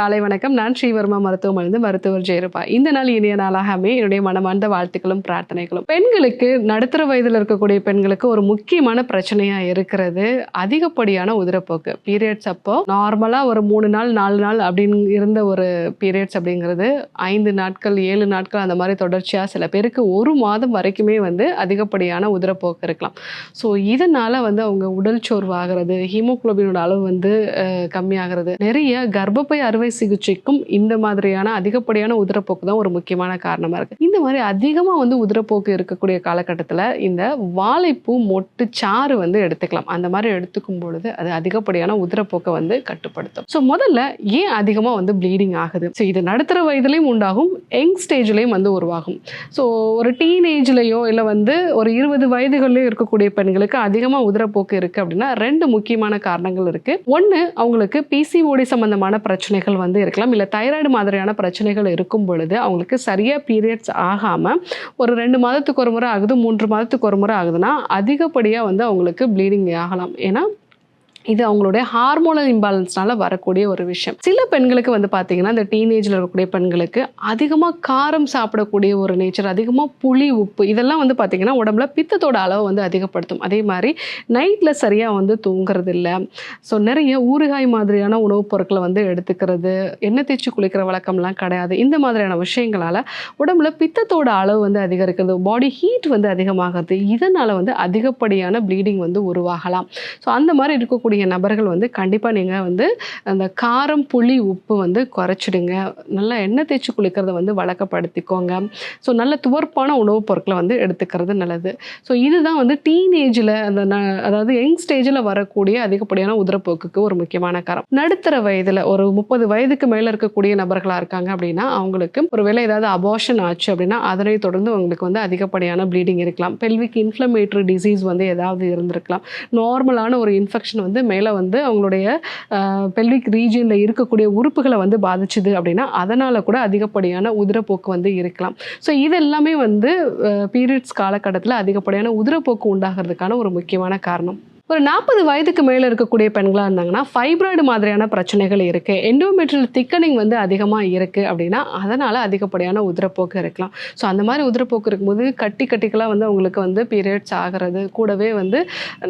காலை வணக்கம். நான் ஸ்ரீவர்மா மருத்துவமனைந்து மருத்துவர் ஜெயருப்பா இந்த நாள் இனிய நாளாகவே என்னுடைய மனமார்ந்த வாழ்த்துக்களும் பிரார்த்தனைகளும். பெண்களுக்கு நடுத்தர வயதில் இருக்கக்கூடிய பெண்களுக்கு ஒரு முக்கியமான பிரச்சனையா இருக்கிறது. அதிகப்படியான உதிரப்போக்கு. பீரியட்ஸ் அப்போ நார்மலா ஒரு மூணு நாள் நாலு நாள் அப்படின்னு இருந்த ஒரு பீரியட்ஸ் அப்படிங்கிறது ஐந்து நாட்கள் ஏழு நாட்கள் அந்த மாதிரி தொடர்ச்சியா சில பேருக்கு ஒரு மாதம் வரைக்குமே வந்து அதிகப்படியான உதிரப்போக்கு இருக்கலாம். ஸோ இதனால வந்து அவங்க உடல் சோர்வாகிறது ஹீமோகுளோபினோட அளவு வந்து கம்மியாகிறது. நிறைய கர்ப்பப்பை அறுவை சிகிச்சைக்கும் இந்த மாதிரியான அதிகப்படியான உதிரப்போக்கு தான் ஒரு முக்கியமான காரணமாக இருக்குது இந்த மாதிரி அதிகமாக வந்து உதிரப்போக்கு இருக்கக்கூடிய காலகட்டத்தில் இந்த வாழைப்பூ மொட்டு சாறு வந்து எடுத்துக்கலாம். அந்த மாதிரி எடுத்துக்கும் பொழுது அது அதிகப்படியான உதிரப்போக்கை வந்து கட்டுப்படுத்தும். ஸோ முதல்ல ஏன் அதிகமாக வந்து ப்ளீடிங் ஆகுது? ஸோ இது நடுத்தர வயதுலேயும் உண்டாகும் யங் ஸ்டேஜ்லேயும் வந்து உருவாகும். ஸோ ஒரு டீனேஜ்லேயோ இல்லை வந்து ஒரு இருபது வயதுகளிலோ இருக்கக்கூடிய பெண்களுக்கு அதிகமாக உதிரப்போக்கு இருக்குது அப்படின்னா ரெண்டு முக்கியமான காரணங்கள் இருக்குது ஒன்று அவங்களுக்கு பிசிஓடி சம்பந்தமான பிரச்சனைகள் வந்து இருக்கலாம். இல்லை தைராய்டு மாதிரியான பிரச்சனைகள் இருக்கும் பொழுது அவங்களுக்கு சரியாக பீரியட்ஸ் ஆகாமல் ஒரு ரெண்டு மாதத்துக்கு ஒரு முறை ஆகுது மூன்று மாதத்துக்கு ஒரு முறை ஆகுதுன்னா அதிகப்படியாக வந்து அவங்களுக்கு ப்ளீடிங் ஆகலாம். ஏன்னா இது அவங்களுடைய ஹார்மோனல் இம்பாலன்ஸ்னால வரக்கூடிய ஒரு விஷயம். சில பெண்களுக்கு வந்து பார்த்தீங்கன்னா இந்த டீனேஜில் இருக்கக்கூடிய பெண்களுக்கு அதிகமாக காரம் சாப்பிடக்கூடிய ஒரு நேச்சர் அதிகமாக புளி உப்பு இதெல்லாம் வந்து பார்த்தீங்கன்னா உடம்புல பித்தத்தோட அளவை வந்து அதிகப்படுத்தும். அதே மாதிரி நைட்டில் சரியாக வந்து தூங்குறது இல்லை ஸோ நிறைய ஊறுகாய் மாதிரியான உணவுப் பொருட்களை வந்து எடுத்துக்கிறது எண்ணெய் தேய்ச்சி குளிக்கிற வழக்கம்லாம் கிடையாது. இந்த மாதிரியான விஷயங்களால் உடம்புல பித்தத்தோட அளவு வந்து அதிகரிக்கிறது பாடி ஹீட் வந்து அதிகமாகிறது இதனால் வந்து அதிகப்படியான ப்ளீடிங் வந்து உருவாகலாம். ஸோ அந்த மாதிரி இருக்கக்கூடிய நபர்கள் வந்து கண்டிப்பாக நீங்கள் வந்து அந்த காரம் புளி உப்பு வந்து குறைச்சிடுங்க. நல்லா எண்ணெய் தேய்ச்சி குளிக்கிறத வந்து வழக்கப்படுத்திக்கோங்க. ஸோ நல்ல துவர்ப்பான உணவுப் பொருட்களை வந்து எடுத்துக்கிறது நல்லது. ஸோ இதுதான் வந்து டீனேஜில் அந்த ந- அதாவது யங் ஸ்டேஜில் வரக்கூடிய அதிகப்படியான உதிரப்போக்குக்கு ஒரு முக்கியமான காரணம். நடுத்தர வயதில் ஒரு முப்பது வயதுக்கு மேலே இருக்கக்கூடிய நபர்களாக இருக்காங்க அப்படின்னா அவங்களுக்கு ஒரு வேலை ஏதாவது அபார்ஷன் ஆச்சு அப்படின்னா அதனை தொடர்ந்து அவங்களுக்கு வந்து அதிகப்படியான ப்ளீடிங் இருக்கலாம். பெல்விக் இன்ஃப்ளமேட்டரி டிசீஸ் வந்து ஏதாவது இருந்திருக்கலாம். நார்மலான ஒரு இன்ஃபெக்ஷன் வந்து மேலே வந்து அவங்களுடைய பெல்விக் ரீஜியனில் இருக்கக்கூடிய உறுப்புகளை வந்து பாதிச்சுது அப்படின்னா அதனால் கூட அதிகப்படியான உதிரப்போக்கு வந்து இருக்கலாம். ஸோ இது எல்லாமே வந்து பீரியட்ஸ் காலகட்டத்தில் அதிகப்படியான உதிரப்போக்கு உண்டாகிறதுக்கான ஒரு முக்கியமான காரணம். ஒரு நாற்பது வயதுக்கு மேலே இருக்கக்கூடிய பெண்களாக இருந்தாங்கன்னா ஃபைப்ராய்டு மாதிரியான பிரச்சனைகள் இருக்குது எண்டோமெட்ரியல் திக்கனிங் வந்து அதிகமாக இருக்குது அப்படின்னா அதனால் அதிகப்படியான உதிரப்போக்கு இருக்கலாம். ஸோ அந்த மாதிரி உதிரப்போக்கு இருக்கும்போது கட்டி கட்டிக்கெல்லாம் வந்து அவங்களுக்கு வந்து பீரியட்ஸ் ஆகிறது கூடவே வந்து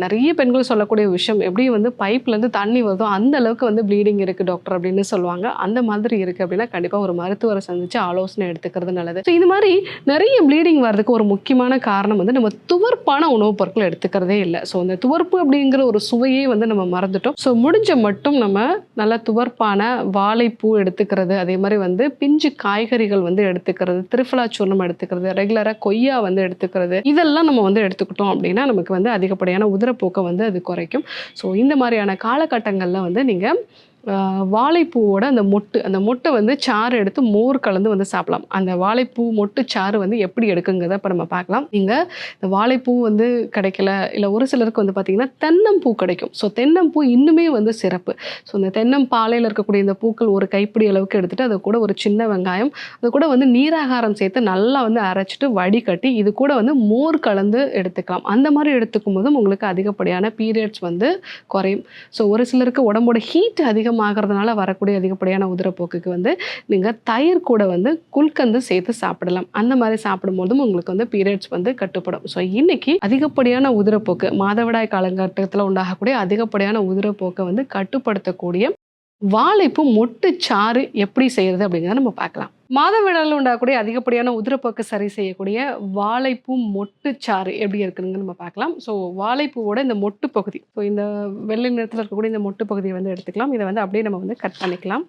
நிறைய பெண்கள் சொல்லக்கூடிய விஷயம் எப்படி வந்து பைப்லேருந்து தண்ணி வருதோ அந்த அளவுக்கு வந்து ப்ளீடிங் இருக்குது டாக்டர் அப்படின்னு சொல்லுவாங்க. அந்த மாதிரி இருக்குது அப்படின்னா கண்டிப்பாக ஒரு மருத்துவரை சந்தித்து ஆலோசனை எடுத்துக்கிறது நல்லது. ஸோ இது மாதிரி நிறைய ப்ளீடிங் வர்றதுக்கு ஒரு முக்கியமான காரணம் வந்து நம்ம துவர்ப்பான உணவுப் பொருட்கள் எடுத்துக்கிறதே இல்லை. ஸோ அந்த துவர்ப்பு அப்படிங்கிற ஒரு சுவையே வந்து நம்ம மறந்துட்டோம். ஸோ முடிஞ்ச மட்டும் நம்ம நல்ல துவர்ப்பான வாழைப்பூ எடுத்துக்கிறது அதே மாதிரி வந்து பிஞ்சு காய்கறிகள் வந்து எடுத்துக்கிறது திருஃபலா சூர்ணம் எடுத்துக்கிறது ரெகுலராக கொய்யா வந்து எடுத்துக்கிறது இதெல்லாம் நம்ம வந்து எடுத்துக்கிட்டோம் அப்படின்னா நமக்கு வந்து அதிகப்படியான உதிரப்போக்கை வந்து அது குறைக்கும். ஸோ இந்த மாதிரியான காலகட்டங்களில் வந்து நீங்கள் வாழைப்பூவோட அந்த மொட்டு அந்த மொட்டை வந்து சாறு எடுத்து மோர் கலந்து வந்து சாப்பிடலாம். அந்த வாழைப்பூ மொட்டு சாறு வந்து எப்படி எடுக்குங்கிறத இப்போ நம்ம பார்க்கலாம். நீங்கள் இந்த வாழைப்பூ வந்து கிடைக்கல இல்லை ஒரு சிலருக்கு வந்து பார்த்திங்கன்னா தென்னம்பூ கிடைக்கும். ஸோ தென்னம்பூ இன்னுமே வந்து சிறப்பு. ஸோ இந்த தென்னம்பாலையில் இருக்கக்கூடிய இந்த பூக்கள் ஒரு கைப்பிடி அளவுக்கு எடுத்துகிட்டு அது கூட ஒரு சின்ன வெங்காயம் அது கூட வந்து நீராகாரம் சேர்த்து நல்லா வந்து அரைச்சிட்டு வடிகட்டி இது கூட வந்து மோர் கலந்து எடுத்துக்கலாம். அந்த மாதிரி எடுத்துக்கும் போதும் உங்களுக்கு அதிகப்படியான பீரியட்ஸ் வந்து குறையும். ஸோ ஒரு சிலருக்கு உடம்போட ஹீட் அதிகம் அதிகமாகிறதுனால வரக்கூடிய அதிகப்படியான உதிரப்போக்குக்கு வந்து நீங்கள் தயிர் கூட வந்து குல்கந்து சேர்த்து சாப்பிடலாம். அந்த மாதிரி சாப்பிடும்போதும் உங்களுக்கு வந்து பீரியட்ஸ் வந்து கட்டுப்படும். ஸோ இன்னைக்கு அதிகப்படியான உதிரப்போக்கு மாதவிடாய் காலகட்டத்தில் உண்டாகக்கூடிய அதிகப்படியான உதிரப்போக்கை வந்து கட்டுப்படுத்தக்கூடிய வாழைப்பு மொட்டு சாறு எப்படி செய்யறது அப்படிங்கிறத நம்ம பார்க்கலாம். மாதவிடலில் உண்டாகக்கூடிய அதிகப்படியான உதிரப்போக்கு சரி செய்யக்கூடிய வாழைப்பூ மொட்டு சாறு எப்படி இருக்குதுங்க நம்ம பார்க்கலாம். ஸோ வாழைப்பூவோட இந்த மொட்டு பகுதி. ஸோ இந்த வெள்ளை நிறத்தில் இருக்கக்கூடிய இந்த மொட்டு பகுதியை வந்து எடுத்துக்கலாம். இதை வந்து அப்படியே நம்ம வந்து கட் பண்ணிக்கலாம்.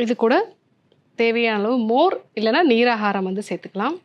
இது கூட தேவையான அளவு மோர் இல்லைன்னா நீராகாரம் வந்து சேர்த்துக்கலாம்.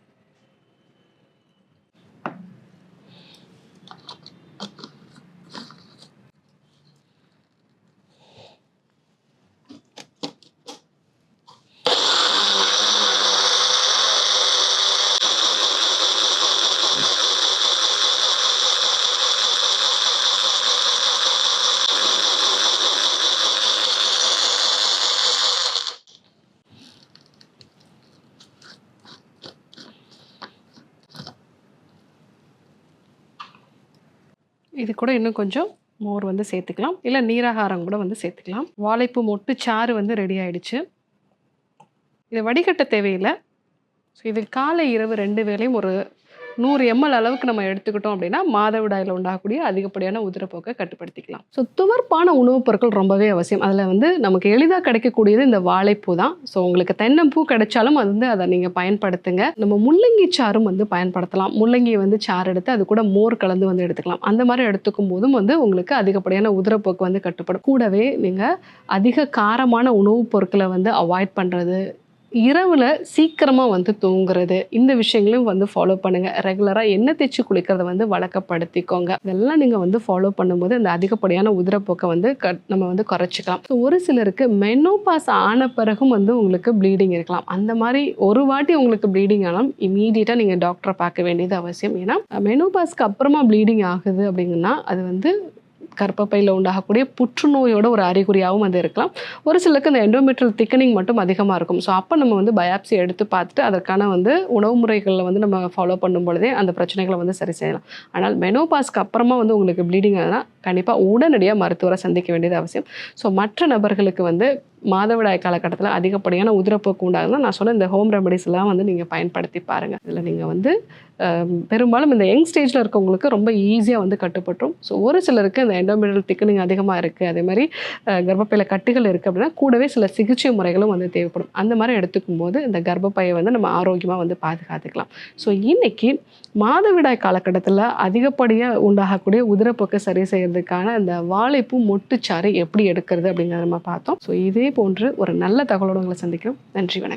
இது கூட இன்னும் கொஞ்சம் மோர் வந்து சேர்த்துக்கலாம். இல்லை நீராகாரம் கூட வந்து சேர்த்துக்கலாம். வாழைப்பூ மொட்டு சாறு வந்து ரெடி ஆயிடுச்சு. இதை வடிகட்ட தேவையில்லை. ஸோ இது காலை இரவு ரெண்டு வேளையும் ஒரு நூறு எம்எல் அளவுக்கு நம்ம எடுத்துக்கிட்டோம் அப்படின்னா மாதவிடாயில் உண்டாகக்கூடிய அதிகப்படியான உதிரப்போக்கை கட்டுப்படுத்திக்கலாம். ஸோ துவர்ப்பான உணவுப் பொருட்கள் ரொம்பவே அவசியம். அதில் வந்து நமக்கு எளிதாக கிடைக்கக்கூடியது இந்த வாழைப்பூ தான். ஸோ உங்களுக்கு தென்னம்பூ கிடைச்சாலும் அது வந்து அதை நீங்கள் பயன்படுத்துங்க. நம்ம முள்ளங்கி சாறும் வந்து பயன்படுத்தலாம். முள்ளங்கியை வந்து சாறு எடுத்து அது கூட மோர் கலந்து வந்து எடுத்துக்கலாம். அந்த மாதிரி எடுத்துக்கும் போதும் வந்து உங்களுக்கு அதிகப்படியான உதிரப்போக்கு வந்து கட்டுப்படும். கூடவே நீங்கள் அதிக காரமான உணவுப் பொருட்களை வந்து அவாய்ட் பண்ணுறது இரவில் சீக்கிரமாக வந்து தூங்குறது. இந்த விஷயங்களையும் வந்து ஃபாலோ பண்ணுங்கள் ரெகுலராக எண்ணெய் தேய்ச்சி குளிக்கிறத வந்து வழக்கப்படுத்திக்கோங்க. இதெல்லாம் நீங்கள் வந்து ஃபாலோ பண்ணும்போது அந்த அதிகப்படியான உதிரப்போக்கை வந்து க நம்ம வந்து குறைச்சிக்கலாம். ஸோ ஒரு சிலருக்கு மெனோபாஸ் ஆன பிறகும் வந்து உங்களுக்கு ப்ளீடிங் இருக்கலாம். அந்த மாதிரி ஒரு வாட்டி உங்களுக்கு ப்ளீடிங் ஆனாலும் இமீடியட்டாக நீங்கள் டாக்டரை பார்க்க வேண்டியது அவசியம். ஏன்னா மெனோபாஸ்க்கு அப்புறமா ப்ளீடிங் ஆகுது அப்படிங்கன்னா அது வந்து கர்ப்பப்பையில் உண்டாகக்கூடிய புற்றுநோயோட ஒரு அறிகுறியாகவும் அது இருக்கலாம். ஒரு சிலருக்கு இந்த எண்டோமெட்ரியல் திக்கனிங் மட்டும் அதிகமாக இருக்கும். ஸோ அப்போ நம்ம வந்து பயாப்சி எடுத்து பார்த்துட்டு அதற்கான வந்து உணவு முறைகளில் வந்து நம்ம ஃபாலோ பண்ணும் பொழுதே அந்த பிரச்சனைகளை வந்து சரி செய்யலாம். ஆனால் மெனோபாஸ்க்கு அப்புறமா வந்து உங்களுக்கு ப்ளீடிங் ஆனால் கண்டிப்பாக உடனடியாக மருத்துவரை சந்திக்க வேண்டியது அவசியம். ஸோ மற்ற நபர்களுக்கு வந்து மாதவிடாய் காலகட்டத்தில் அதிகப்படியான உதிரப்போக்கு உண்டாகுதுன்னா நான் சொன்ன இந்த ஹோம் ரெமடிஸ்லாம் வந்து நீங்கள் பயன்படுத்தி பாருங்கள் இதில் நீங்கள் வந்து பெரும்பாலும் இந்த யங் ஸ்டேஜில் இருக்கவங்களுக்கு ரொம்ப ஈஸியாக வந்து கட்டுப்பட்டுரும் ஸோ ஒரு சிலருக்கு இந்த எண்டோமெட்ரியல் திக்கனிங் அதிகமாக இருக்குது அதே மாதிரி கர்ப்பப்பையில் கட்டுகள் இருக்குது அப்படின்னா கூடவே சில சிகிச்சை முறைகளும் வந்து தேவைப்படும். அந்த மாதிரி எடுத்துக்கும் போது இந்த கர்ப்பப்பையை வந்து நம்ம ஆரோக்கியமாக வந்து பாதுகாத்துக்கலாம். ஸோ இன்னைக்கு மாதவிடாய் காலகட்டத்தில் அதிகப்படியாக உண்டாகக்கூடிய உதிரப்போக்கை சரி செய்யறதுக்கான இந்த வாழைப்பூ மொட்டுச்சாறு எப்படி எடுக்கிறது அப்படிங்கிறத நம்ம பார்த்தோம். ஸோ இதே போன்று ஒரு நல்ல தகவலோடு உங்களை சந்திக்கிறோம். நன்றி வணக்கம்.